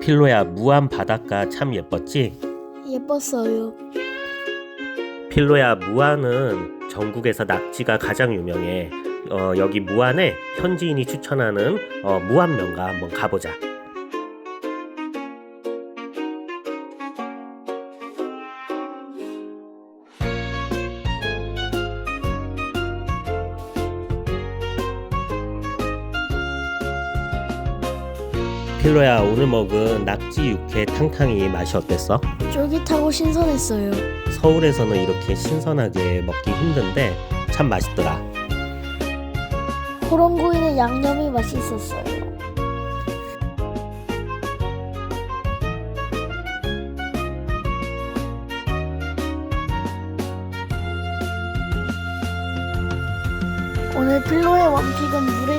필로야 무한 바닷가 참 예뻤지? 예뻤어요. 필로야 무안은 전국에서 낙지가 가장 유명해. 어, 여기 무안에 현지인이 추천하는 어, 무안명가 한번 가보자. 필로야 오늘 먹은 낙지 육회 탕탕이 맛이 어땠어? 쫄깃하고 신선했어요. 서울에서는 이렇게 신선하게 먹기 힘든데 참 맛있더라. 호롱구이는 양념이 맛있었어요. 오늘 필로의 원픽은 물회